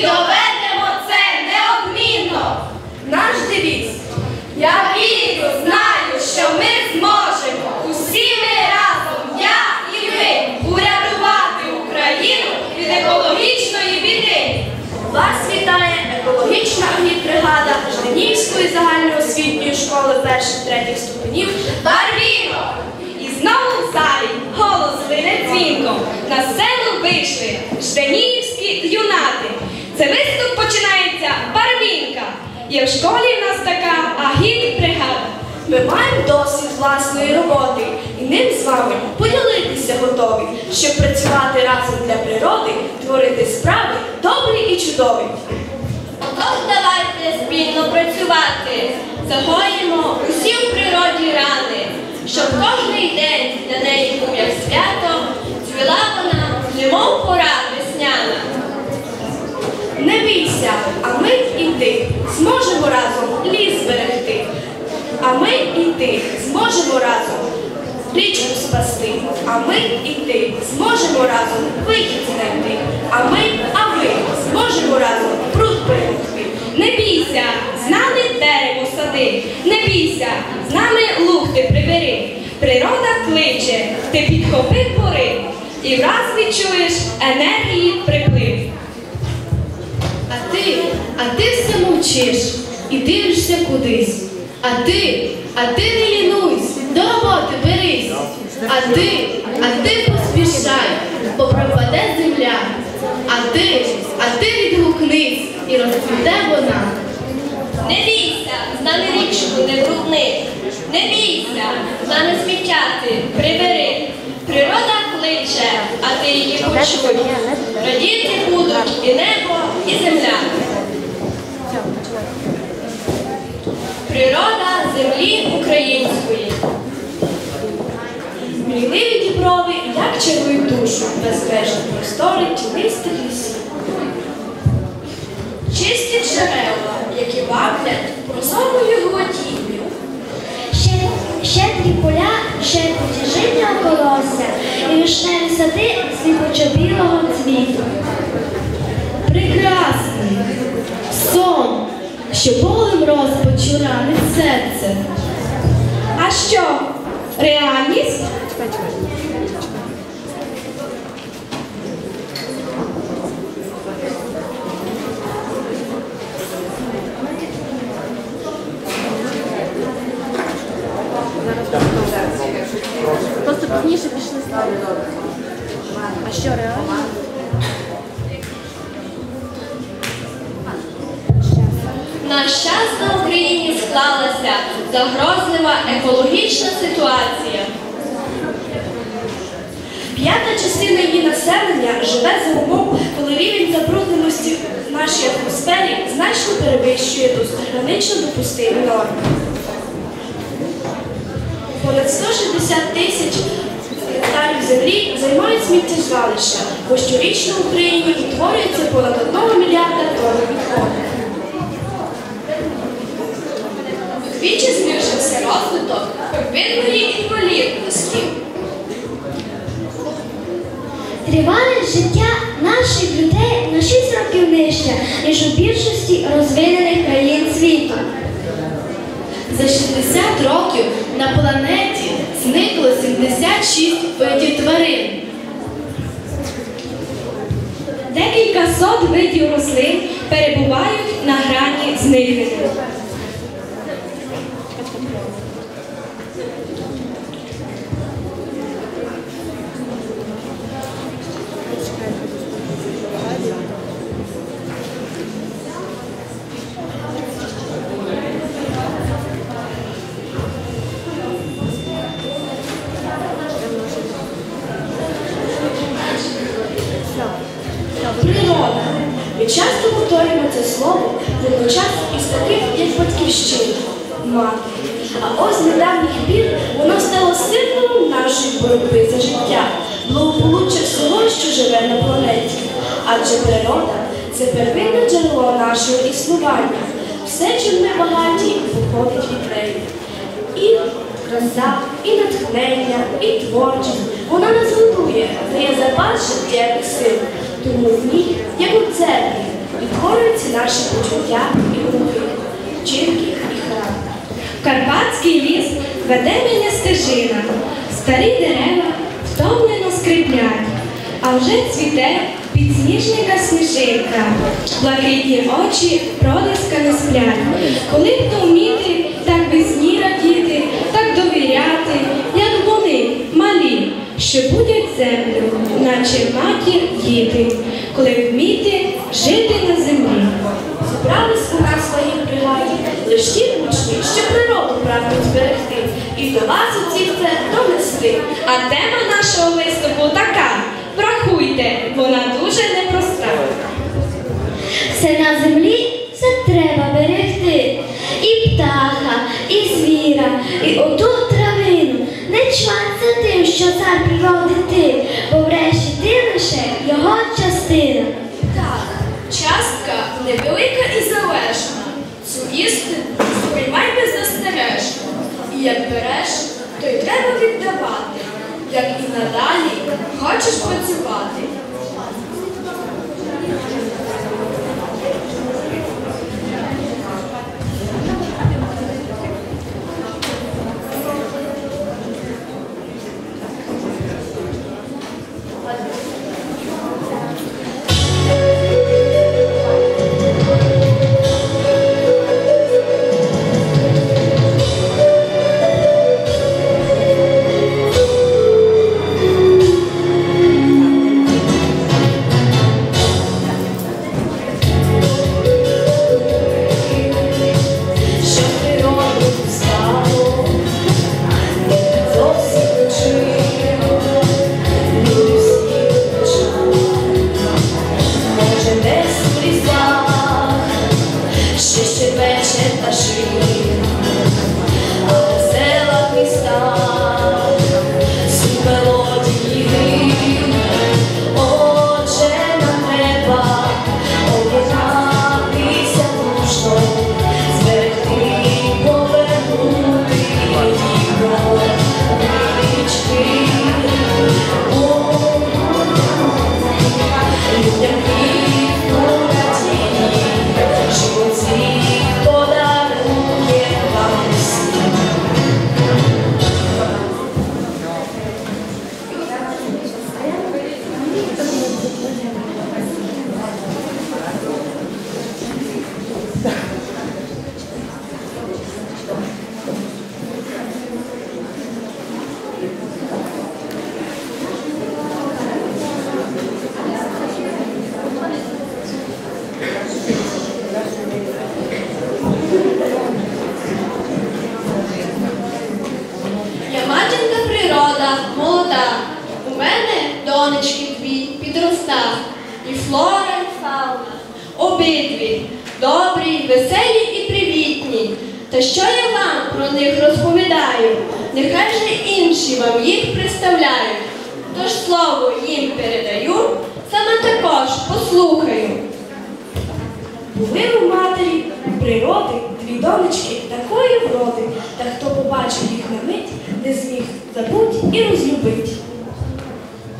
Доведемо це неодмінно. Наш девіз. Я вірю, знаю, що ми зможемо. Усі ми разом, я і ви, урятувати Україну від екологічної біди. Вас вітає екологічна агітбригада Жденівської загальноосвітньої школи перших-третіх ступенів Барвіно. І знову в залі голос лине дзвінком. На сцену вийшли Жденівські юнати. Це виступ починається Барвінка. Є в школі в нас така агітбригада. Ми маємо досвід власної роботи і ним з вами поділитися готові, щоб працювати разом для природи, творити справи добрі і чудові. Отож давайте спільно працювати, загоїмо усі в природі рани, щоб кожний день для неї був як свято, цвіла вона, немов пора весняна. Не бійся, а ми і ти зможемо разом ліс зберегти. А ми і ти зможемо разом річку спасти. А ми і ти зможемо разом вихід знайти. А ми, а ви зможемо разом пруд перемогти. Не бійся, з нами дерево сади. Не бійся, з нами лухти прибери. Природа кличе, ти підхопи пори і враз відчуєш енергії приплив. А ти, все мовчиш і дивишся кудись. А ти, а ти не лінуйсь, до роботи берись. А ти, а ти поспішай, бо пропаде земля. А ти, а ти відгукнись і розцвіте вона. Не бійся, з нами річку не брудни. Не бійся, з нами сміттяти прибери. Природа кличе, а ти її почуй. Радіти будуть і небо, і земля. Природа землі української. Мрійливі діброви, як чарують душу, безбежні простори тінистих лісів. Чисті джерела, які ваблять прозорою водінню. Щедрі поля, щедрі житнього колосся і вишневі сади сліпочо-білого цвіту. Прекрасний сон, що болем розпачу ранить серце. А що? Реальність? Просто пізніше пішли стали. А що реально? Наш час на Україні склалася загрозлива екологічна ситуація. П'ята частина її населення живе за умов, коли рівень забрудненості в нашій атмосфері значно перевищує гранично допустимі норми. Понад 160 тисяч гектарів землі займають сміттєзвалища, бо щорічно в Україні утворюється понад 1 мільярда тонн відходів. Вдвічі збільшився розвиток первинної інвалідності. Тривалість життя наших людей на 6 років нижча, ніж у більшості розвинених країн світу. За 60 років на планеті зникло 76 видів тварин. Декілька сот видів рослин перебувають на грані зникнення. Ми часто повторюємо це слово водночас із таких, як батьківщина, мати. А ось недавніх пір воно стало символом нашої боротьби за життя, благополуччя всього, що живе на планеті. Адже природа це первинне джерело нашого існування. Все, чим ми багаті, походить від неї. І краса, і натхнення, і творчість. Вона нас готує, дає запас життєвих сил. Тому в ній, як у церкві, відтворюються наші почуття і думки, вчинки і характер. Карпатський ліс веде мене стежина, старі дерева втомлено скриплять, а вже цвіте підсніжника сніжинка, блакитні очі пролиска не сплять. Коли б то вміти, так весні радіти, так довіряти, як вони, малі, що будять землю, наче матір діти, коли вміти жити на землі. Зібрались у нас своїх бригаді, лиш ті учні, що природу прагнуть зберегти, і до вас усіх це донести. А тема нашого виступу така. Врахуйте, вона дуже непроста. Все на землі все треба берегти. І птаха, і звіра, і оту Не тим, що цар природи ти, бо врешті ти лише його частина. Так, частка невелика і залежна. Цю істину сприймай беззастережно. І як береш, то й треба віддавати, як і надалі хочеш працювати. Обидві добрі, веселі і привітні. Та що я вам про них розповідаю? Нехай же інші вам їх представляють. Тож слово їм передаю, саме також послухаю. Були у матері у природи дві донечки такої вроди, та хто побачив їх на мить, не зміг забуть і розлюбить.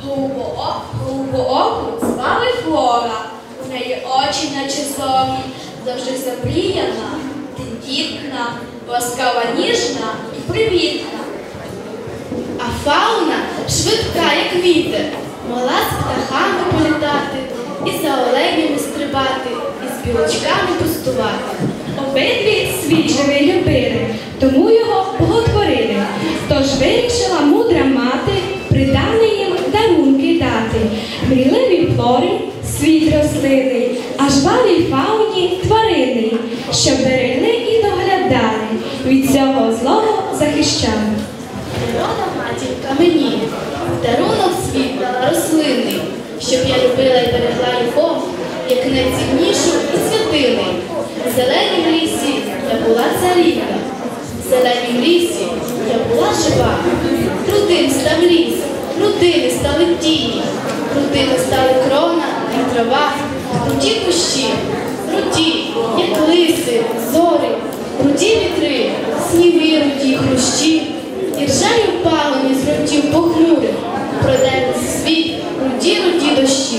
Голубо- Голубооку звали Флора. У неї очі наче зорі, завжди замріяна, тендітна, ласкава ніжна і привітна. А фауна швидка, як вітер, мала з птахами політати, і за оленями стрибати, і з білочками пустувати. Обидві живий любили, тому його боготворили. Тож вирішила мудра мати придане їм дарунки дати. Мрійливій флорі світ рослинний, аж бавій фауні тварини, що берегли і доглядали, від цього злого захищали. Природа матінка мені, дарунок світ дала рослинний, щоб я любила і берегла його, як найціннішу і святиний. В зеленім лісі я була царівна, в зеленім лісі я була жива. Крутим став ліс, кущі, руді, як лиси, зорі, руді вітри, сніги руді, хрущі, і ржаві впалені з ротів похмурих, Продерся світ руді, руді дощі.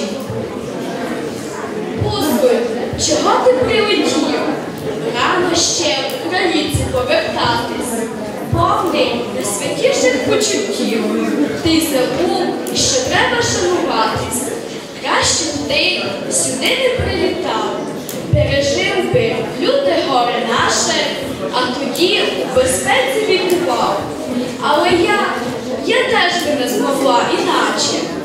Позби, чого ти прилетів? Рано ще в країці повертатись, повний найсвятіших почуттів. Ти забув, що треба шануватись. Краще ще ти сюди не прилітав. Пережив би люте горе наше, а тоді у безпеці вікував. Але я, я теж би не змогла іначе.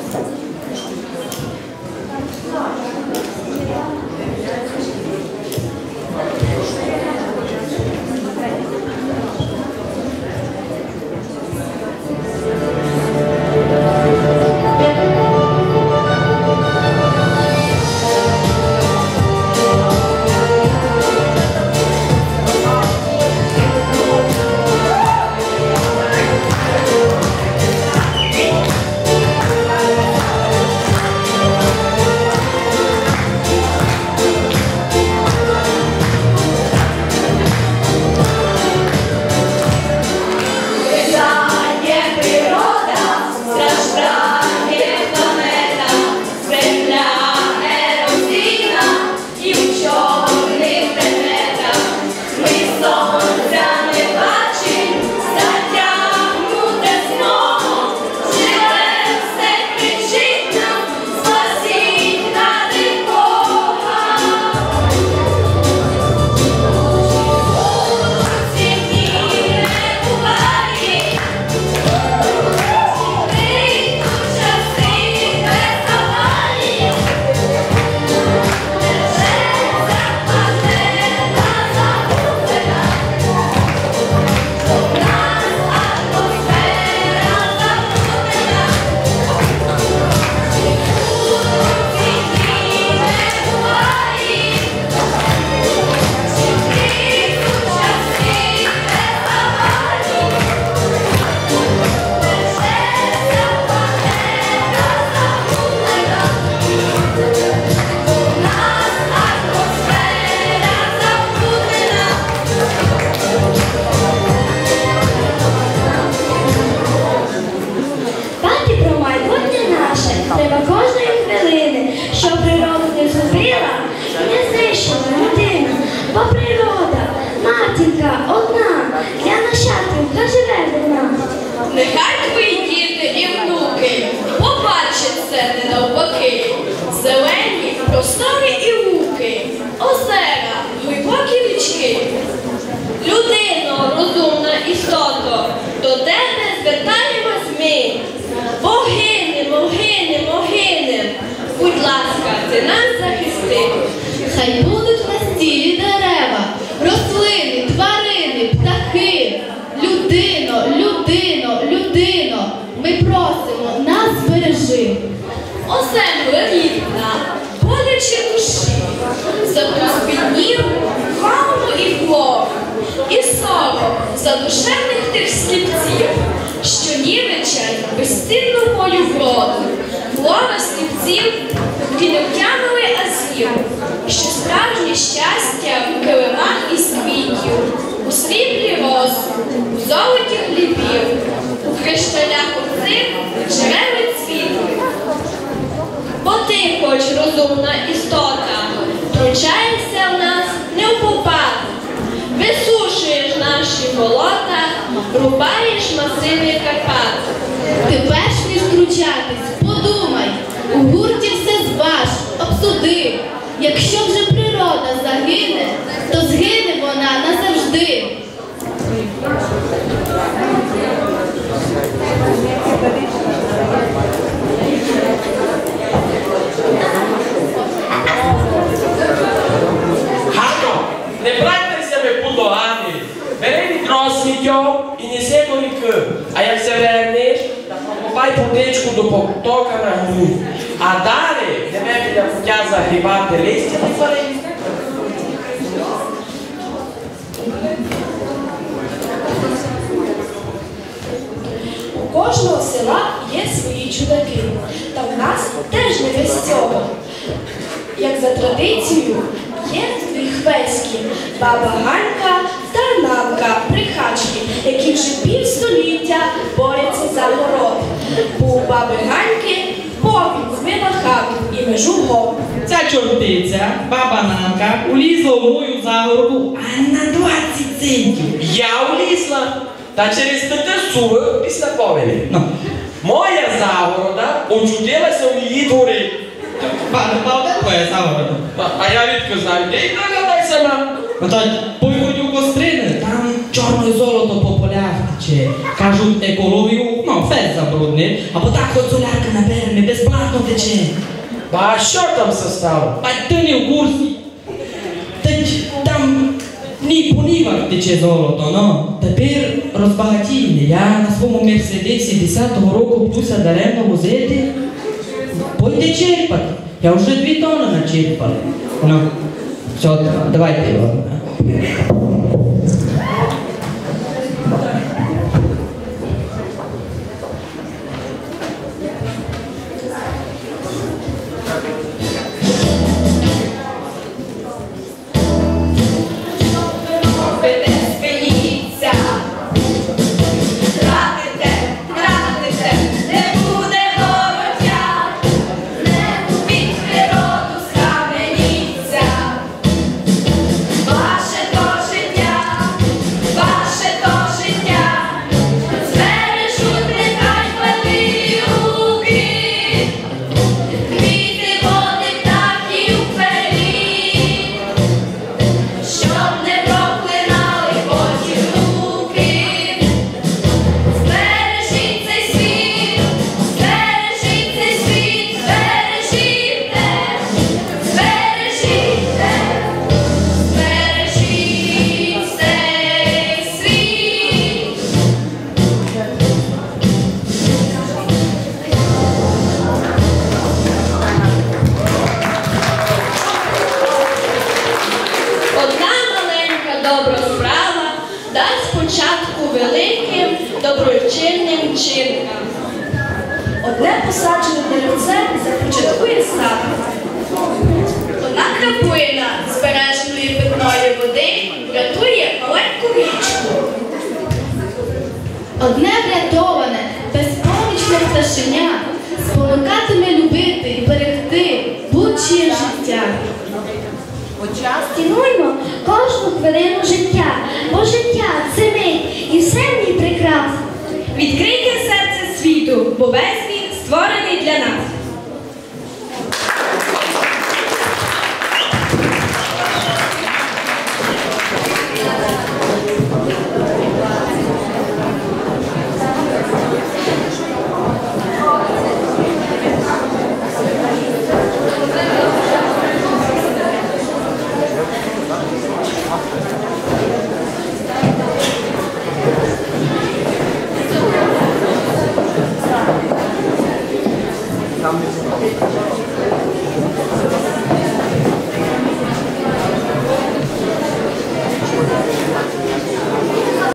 Флора сліпців, які азів, що справжнє щастя в килимах із квітів, у сріблі роз, у золоті хлібів, у кришталях оцих джерели цвітів. Бо ти, хоч розумна істота, втручаєшся в нас не в попад, висушуєш наші болота, рубаєш масиви Карпат. Ти перш ніж втручатись, подумай, у гурті все зваж, обсуди. Якщо вже природа загине, то згине вона назавжди. Ганно, не брайтеся ви пудогани. Бери відро з сміттям і неси до ріки. А як се вернеш, та прокопай потичку до потока на гору. А далі йдемо біля путя загрібати листя на тварин. У кожного села є свої чудаки, та в нас теж не без цього. Як за традицією, є дві хвеські баба Ганька та прихачки, які вже півстоліття борються за город. У баби Ганьки повінь змила хату і межу гор. Ця чортиця, баба Нанка, улізла в мою загорбу, а на 20 центів. Я улізла. та через таке суви після повені. Ну, Моя загорода очутилася в її дворі. пане Павле, твоя загорода. А- я відки знаю, ти догадай сама. Ну то у кострини, там чорне золото по. Кажуть, екологію, ну, фест забруднив, або так от солярка на беремі безплатно тече. Ба що там се стало? А ти не в курсі? Та й там ні по нівах тече золото, ну. Тепер розбагатіння. Я на своєму мерседесі 10-го року плюса даремно возити. Пойде черпати. Я вже дві тони начерпав. Ну, все, давайте його. Початку великим доброчинним чинкам. Одне посаджене деревце започаткує сад. Одна краплина збереженої питної води врятує маленьку річку. Одне врятоване, безпомічне пташеня спонукатиме любити і берегти будь-чиє життя. Цінуймо кожну хвилину життя, бо життя це мить і все в ній прекрасно. Відкрийте серце світу, бо весь він створений для нас.